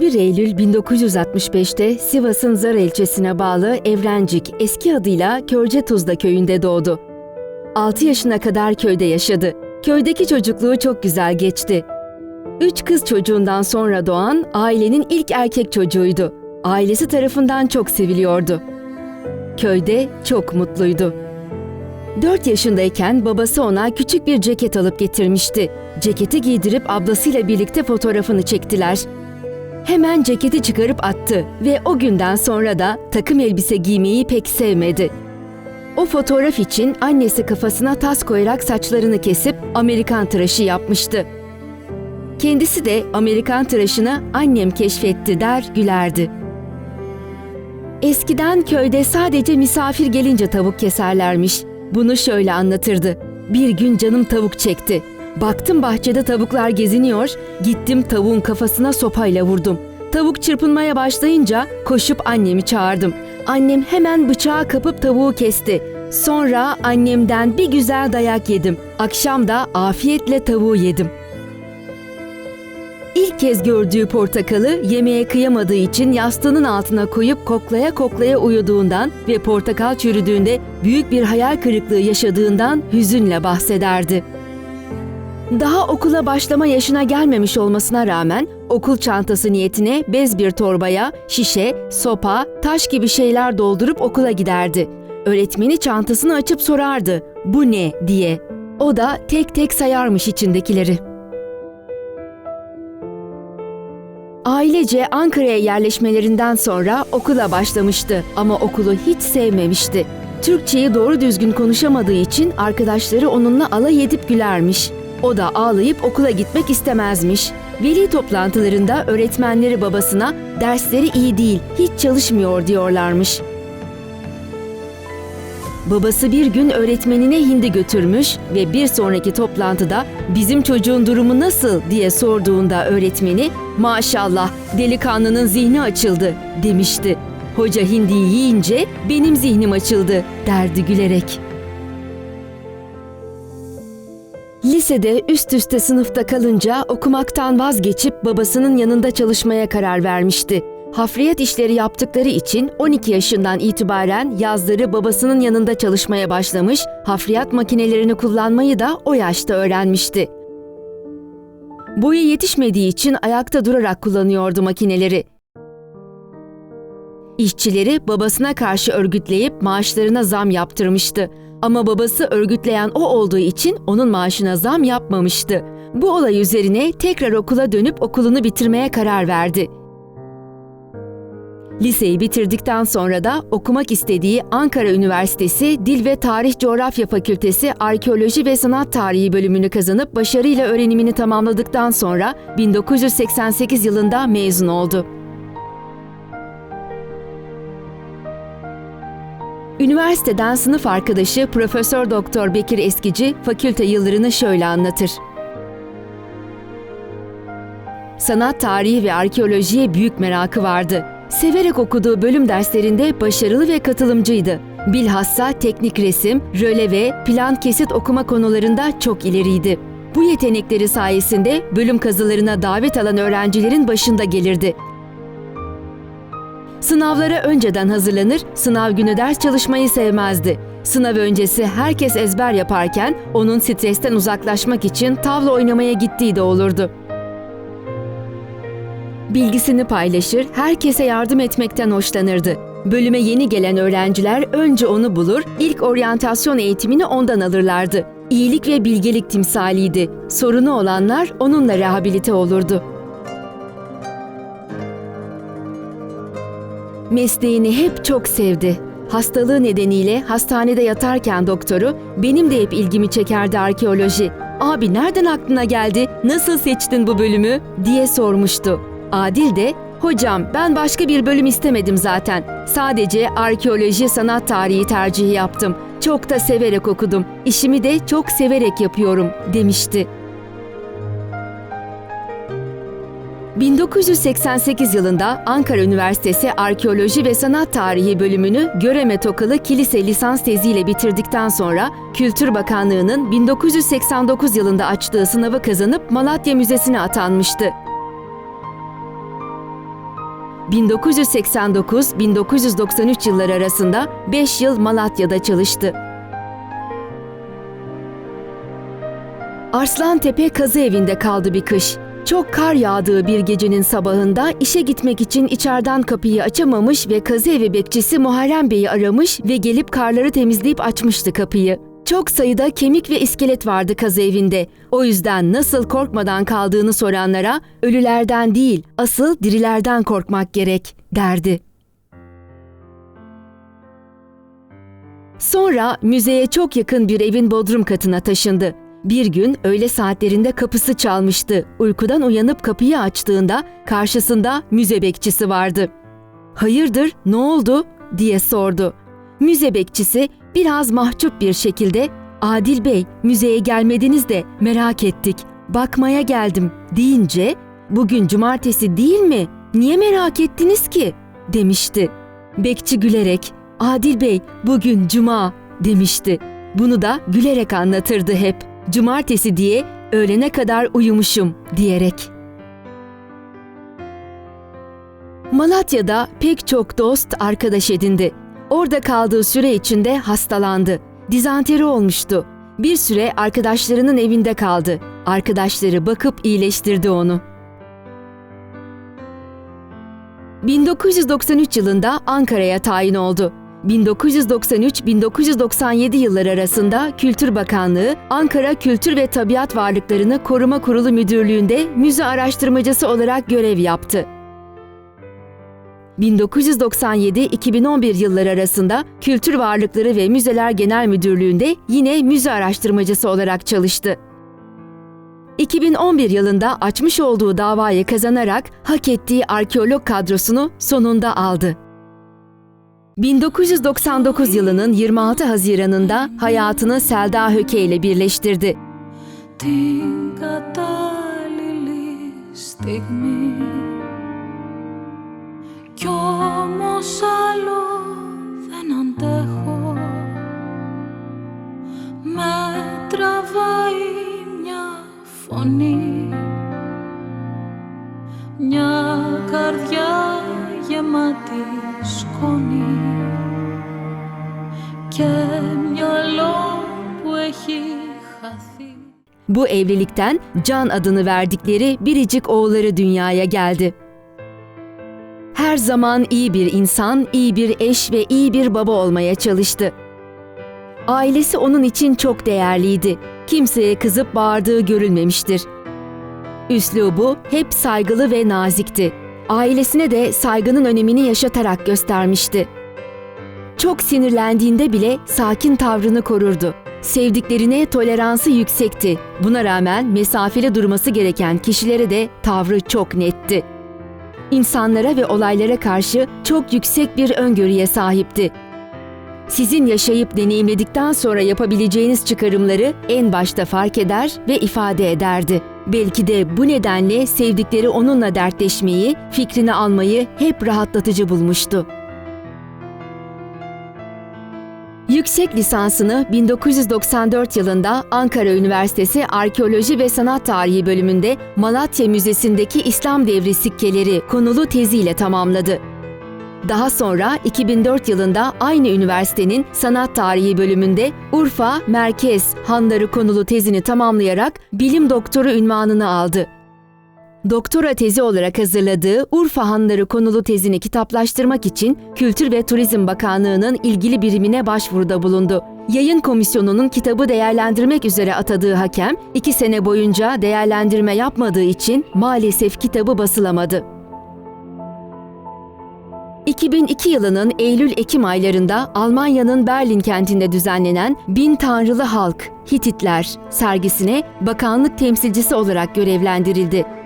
21 Eylül 1965'te Sivas'ın Zara ilçesine bağlı Evrencik, eski adıyla Körcetuzla köyünde doğdu. 6 yaşına kadar köyde yaşadı. Köydeki çocukluğu çok güzel geçti. Üç kız çocuğundan sonra doğan ailenin ilk erkek çocuğuydu. Ailesi tarafından çok seviliyordu. Köyde çok mutluydu. 4 yaşındayken babası ona küçük bir ceket alıp getirmişti. Ceketi giydirip ablasıyla birlikte fotoğrafını çektiler. Hemen ceketi çıkarıp attı ve o günden sonra da takım elbise giymeyi pek sevmedi. O fotoğraf için annesi kafasına tas koyarak saçlarını kesip Amerikan tıraşı yapmıştı. Kendisi de Amerikan tıraşını annem keşfetti der gülerdi. Eskiden köyde sadece misafir gelince tavuk keserlermiş. Bunu şöyle anlatırdı. Bir gün canım tavuk çekti. Baktım bahçede tavuklar geziniyor, gittim tavuğun kafasına sopayla vurdum. Tavuk çırpınmaya başlayınca koşup annemi çağırdım. Annem hemen bıçağı kapıp tavuğu kesti. Sonra annemden bir güzel dayak yedim. Akşam da afiyetle tavuğu yedim. İlk kez gördüğü portakalı yemeğe kıyamadığı için yastığının altına koyup koklaya koklaya uyuduğundan ve portakal çürüdüğünde büyük bir hayal kırıklığı yaşadığından hüzünle bahsederdi. Daha okula başlama yaşına gelmemiş olmasına rağmen okul çantası niyetine bez bir torbaya şişe, sopa, taş gibi şeyler doldurup okula giderdi. Öğretmeni çantasını açıp sorardı, "Bu ne?" diye. O da tek tek sayarmış içindekileri. Ailece Ankara'ya yerleşmelerinden sonra okula başlamıştı ama okulu hiç sevmemişti. Türkçeyi doğru düzgün konuşamadığı için arkadaşları onunla alay edip gülermiş. O da ağlayıp okula gitmek istemezmiş. Veli toplantılarında öğretmenleri babasına dersleri iyi değil, hiç çalışmıyor diyorlarmış. Babası bir gün öğretmenine hindi götürmüş ve bir sonraki toplantıda bizim çocuğun durumu nasıl diye sorduğunda öğretmeni maşallah delikanlının zihni açıldı demişti. Hoca hindiyi yiyince benim zihnim açıldı derdi gülerek. Lisede üst üste sınıfta kalınca okumaktan vazgeçip babasının yanında çalışmaya karar vermişti. Hafriyat işleri yaptıkları için 12 yaşından itibaren yazları babasının yanında çalışmaya başlamış, hafriyat makinelerini kullanmayı da o yaşta öğrenmişti. Boyu yetişmediği için ayakta durarak kullanıyordu makineleri. İşçileri babasına karşı örgütleyip maaşlarına zam yaptırmıştı. Ama babası örgütleyen o olduğu için onun maaşına zam yapmamıştı. Bu olay üzerine tekrar okula dönüp okulunu bitirmeye karar verdi. Liseyi bitirdikten sonra da okumak istediği Ankara Üniversitesi Dil ve Tarih Coğrafya Fakültesi Arkeoloji ve Sanat Tarihi bölümünü kazanıp başarıyla öğrenimini tamamladıktan sonra 1988 yılında mezun oldu. Üniversiteden sınıf arkadaşı Profesör Doktor Bekir Eskici fakülte yıllarını şöyle anlatır. Sanat tarihi ve arkeolojiye büyük merakı vardı. Severek okuduğu bölüm derslerinde başarılı ve katılımcıydı. Bilhassa teknik resim, röle ve plan kesit okuma konularında çok ileriydi. Bu yetenekleri sayesinde bölüm kazılarına davet alan öğrencilerin başında gelirdi. Sınavlara önceden hazırlanır, sınav günü ders çalışmayı sevmezdi. Sınav öncesi herkes ezber yaparken onun stresten uzaklaşmak için tavla oynamaya gittiği de olurdu. Bilgisini paylaşır, herkese yardım etmekten hoşlanırdı. Bölüme yeni gelen öğrenciler önce onu bulur, ilk oryantasyon eğitimini ondan alırlardı. İyilik ve bilgelik timsaliydi. Sorunu olanlar onunla rehabilite olurdu. Mesleğini hep çok sevdi. Hastalığı nedeniyle hastanede yatarken doktoru benim de hep ilgimi çekerdi arkeoloji. Abi nereden aklına geldi? Nasıl seçtin bu bölümü? diye sormuştu. Adil de Hocam ben başka bir bölüm istemedim zaten. Sadece arkeoloji sanat tarihi tercihi yaptım. Çok da severek okudum. İşimi de çok severek yapıyorum demişti. 1988 yılında Ankara Üniversitesi Arkeoloji ve Sanat Tarihi bölümünü Göreme Tokalı Kilise lisans teziyle bitirdikten sonra Kültür Bakanlığı'nın 1989 yılında açtığı sınavı kazanıp Malatya Müzesi'ne atanmıştı. 1989-1993 yılları arasında 5 yıl Malatya'da çalıştı. Arslantepe kazı evinde kaldı bir kış. Çok kar yağdığı bir gecenin sabahında işe gitmek için içeriden kapıyı açamamış ve kazı evi bekçisi Muharrem Bey'i aramış ve gelip karları temizleyip açmıştı kapıyı. Çok sayıda kemik ve iskelet vardı kazı evinde. O yüzden nasıl korkmadan kaldığını soranlara ölülerden değil, asıl dirilerden korkmak gerek derdi. Sonra müzeye çok yakın bir evin bodrum katına taşındı. Bir gün öğle saatlerinde kapısı çalmıştı. Uykudan uyanıp kapıyı açtığında karşısında müze bekçisi vardı. "Hayırdır, ne oldu?" diye sordu. Müze bekçisi biraz mahcup bir şekilde "Adil Bey, müzeye gelmediniz de merak ettik. Bakmaya geldim." deyince "Bugün cumartesi değil mi? Niye merak ettiniz ki?" demişti. Bekçi gülerek "Adil Bey, bugün cuma." demişti. Bunu da gülerek anlatırdı hep. Cumartesi diye öğlene kadar uyumuşum diyerek. Malatya'da pek çok dost arkadaş edindi. Orada kaldığı süre içinde hastalandı. Dizanteri olmuştu. Bir süre arkadaşlarının evinde kaldı. Arkadaşları bakıp iyileştirdi onu. 1993 yılında Ankara'ya tayin oldu. 1993-1997 yılları arasında Kültür Bakanlığı Ankara Kültür ve Tabiat Varlıklarını Koruma Kurulu Müdürlüğü'nde müze araştırmacısı olarak görev yaptı. 1997-2011 yılları arasında Kültür Varlıkları ve Müzeler Genel Müdürlüğü'nde yine müze araştırmacısı olarak çalıştı. 2011 yılında açmış olduğu davayı kazanarak hak ettiği arkeolog kadrosunu sonunda aldı. 1999 yılının 26 Haziran'ında hayatını Selda Höke ile birleştirdi. την κατάλληλη στιγμή Κι όμως Bu evlilikten Can adını verdikleri biricik oğulları dünyaya geldi. Her zaman iyi bir insan, iyi bir eş ve iyi bir baba olmaya çalıştı. Ailesi onun için çok değerliydi. Kimseye kızıp bağırdığı görülmemiştir. Üslubu hep saygılı ve nazikti. Ailesine de saygının önemini yaşatarak göstermişti. Çok sinirlendiğinde bile sakin tavrını korurdu. Sevdiklerine toleransı yüksekti. Buna rağmen mesafeli durması gereken kişilere de tavrı çok netti. İnsanlara ve olaylara karşı çok yüksek bir öngörüye sahipti. Sizin yaşayıp deneyimledikten sonra yapabileceğiniz çıkarımları en başta fark eder ve ifade ederdi. Belki de bu nedenle sevdikleri onunla dertleşmeyi, fikrini almayı hep rahatlatıcı bulmuştu. Yüksek lisansını 1994 yılında Ankara Üniversitesi Arkeoloji ve Sanat Tarihi bölümünde Malatya Müzesi'ndeki İslam Devri sikkeleri konulu teziyle tamamladı. Daha sonra 2004 yılında aynı üniversitenin Sanat Tarihi bölümünde Urfa Merkez Hanları konulu tezini tamamlayarak bilim doktoru ünvanını aldı. Doktora tezi olarak hazırladığı Urfa Hanları konulu tezini kitaplaştırmak için Kültür ve Turizm Bakanlığı'nın ilgili birimine başvuruda bulundu. Yayın komisyonunun kitabı değerlendirmek üzere atadığı hakem, iki sene boyunca değerlendirme yapmadığı için maalesef kitabı basılamadı. 2002 yılının Eylül-Ekim aylarında Almanya'nın Berlin kentinde düzenlenen Bin Tanrılı Halk, Hititler sergisine bakanlık temsilcisi olarak görevlendirildi.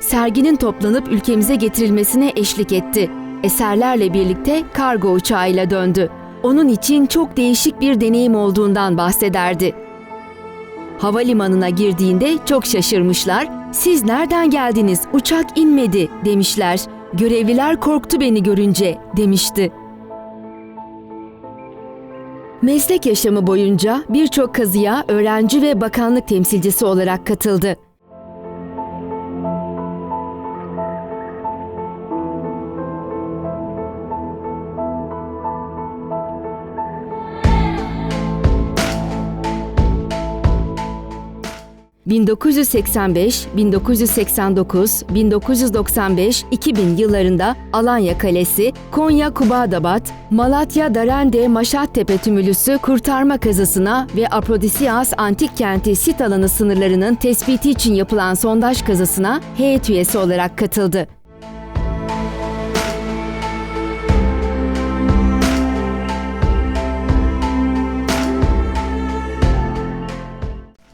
Serginin toplanıp ülkemize getirilmesine eşlik etti. Eserlerle birlikte kargo uçağıyla döndü. Onun için çok değişik bir deneyim olduğundan bahsederdi. Havalimanına girdiğinde çok şaşırmışlar. Siz nereden geldiniz? Uçak inmedi demişler. Görevliler korktu beni görünce demişti. Meslek yaşamı boyunca birçok kazıya öğrenci ve bakanlık temsilcisi olarak katıldı. 1985, 1989, 1995, 2000 yıllarında Alanya Kalesi, Konya Kubadabat, Malatya Darende Maşattepe Tümülüsü kurtarma kazısına ve Aprodisias Antik Kenti sit alanı sınırlarının tespiti için yapılan sondaj kazısına heyet üyesi olarak katıldı.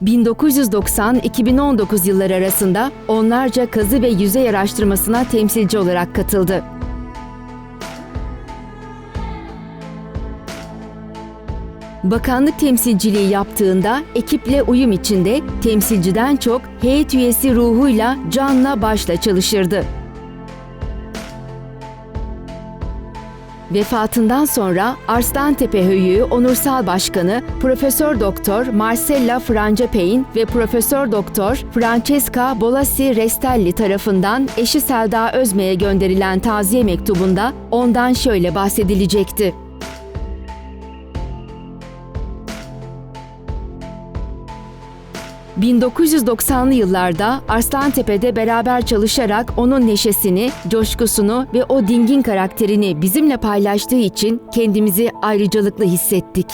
1990-2019 yılları arasında onlarca kazı ve yüzey araştırmasına temsilci olarak katıldı. Bakanlık temsilciliği yaptığında ekiple uyum içinde temsilciden çok heyet üyesi ruhuyla canla başla çalışırdı. Vefatından sonra Arslantepe Höyüğü Onursal Başkanı Profesör Doktor Marcella Francepein ve Profesör Doktor Francesca Bolassi Restelli tarafından eşi Selda Özme'ye gönderilen taziye mektubunda ondan şöyle bahsedilecekti. ...1990'lı yıllarda Arslantepe'de beraber çalışarak onun neşesini, coşkusunu ve o dingin karakterini bizimle paylaştığı için kendimizi ayrıcalıklı hissettik.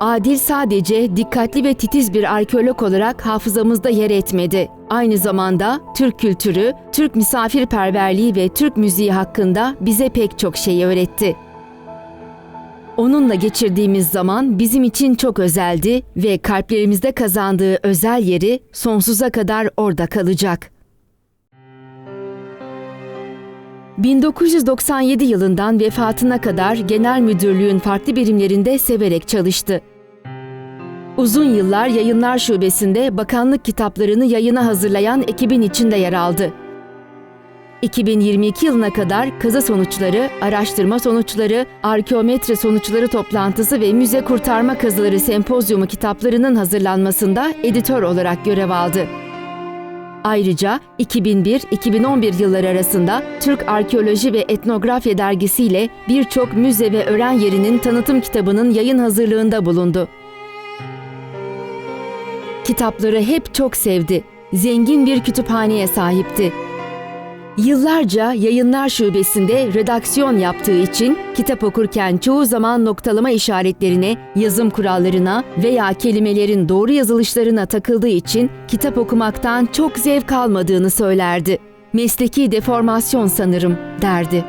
Adil sadece dikkatli ve titiz bir arkeolog olarak hafızamızda yer etmedi. Aynı zamanda Türk kültürü, Türk misafirperverliği ve Türk müziği hakkında bize pek çok şey öğretti. Onunla geçirdiğimiz zaman bizim için çok özeldi ve kalplerimizde kazandığı özel yeri sonsuza kadar orada kalacak. 1997 yılından vefatına kadar genel müdürlüğün farklı birimlerinde severek çalıştı. Uzun yıllar Yayınlar Şubesi'nde bakanlık kitaplarını yayına hazırlayan ekibin içinde yer aldı. 2022 yılına kadar kazı sonuçları, araştırma sonuçları, arkeometre sonuçları toplantısı ve müze kurtarma kazıları sempozyumu kitaplarının hazırlanmasında editör olarak görev aldı. Ayrıca 2001-2011 yılları arasında Türk Arkeoloji ve Etnografya dergisiyle birçok müze ve öğren yerinin tanıtım kitabının yayın hazırlığında bulundu. Kitapları hep çok sevdi. Zengin bir kütüphaneye sahipti. Yıllarca Yayınlar Şubesi'nde redaksiyon yaptığı için kitap okurken çoğu zaman noktalama işaretlerine, yazım kurallarına veya kelimelerin doğru yazılışlarına takıldığı için kitap okumaktan çok zevk almadığını söylerdi. Mesleki deformasyon sanırım derdi.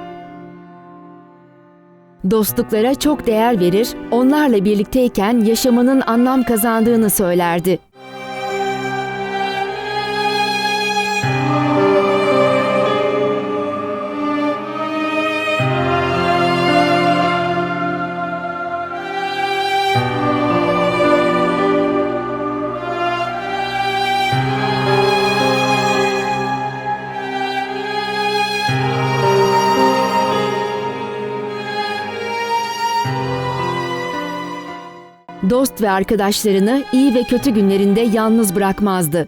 Dostluklara çok değer verir, onlarla birlikteyken yaşamının anlam kazandığını söylerdi. Dost ve arkadaşlarını iyi ve kötü günlerinde yalnız bırakmazdı.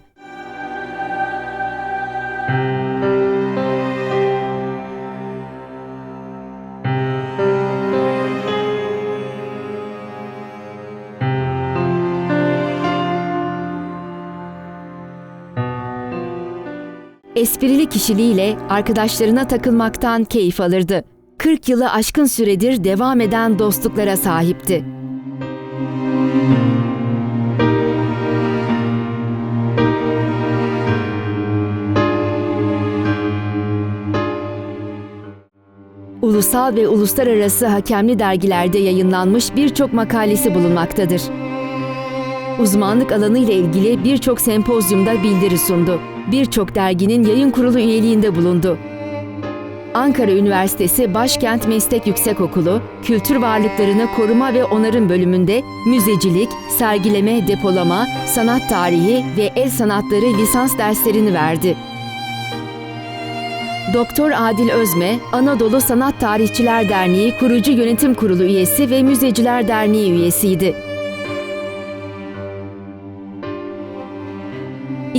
Esprili kişiliğiyle arkadaşlarına takılmaktan keyif alırdı. 40 yılı aşkın süredir devam eden dostluklara sahipti. Ulusal ve uluslararası hakemli dergilerde yayınlanmış birçok makalesi bulunmaktadır. Uzmanlık alanı ile ilgili birçok sempozyumda bildiri sundu. Birçok derginin yayın kurulu üyeliğinde bulundu. Ankara Üniversitesi Başkent Meslek Yüksekokulu, Kültür Varlıklarını Koruma ve Onarım bölümünde müzecilik, sergileme, depolama, sanat tarihi ve el sanatları lisans derslerini verdi. Doktor Adil Özme, Anadolu Sanat Tarihçiler Derneği kurucu yönetim kurulu üyesi ve Müzeciler Derneği üyesiydi.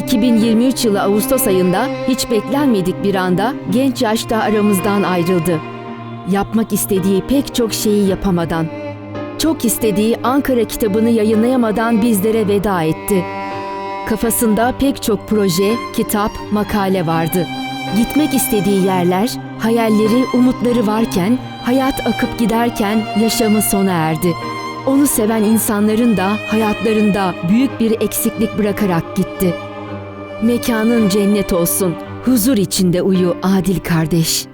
2023 yılı Ağustos ayında hiç beklenmedik bir anda genç yaşta aramızdan ayrıldı. Yapmak istediği pek çok şeyi yapamadan. Çok istediği Ankara kitabını yayınlayamadan bizlere veda etti. Kafasında pek çok proje, kitap, makale vardı. Gitmek istediği yerler, hayalleri, umutları varken, hayat akıp giderken yaşamı sona erdi. Onu seven insanların da hayatlarında büyük bir eksiklik bırakarak gitti. Mekanın cennet olsun, huzur içinde uyu Adil kardeş.''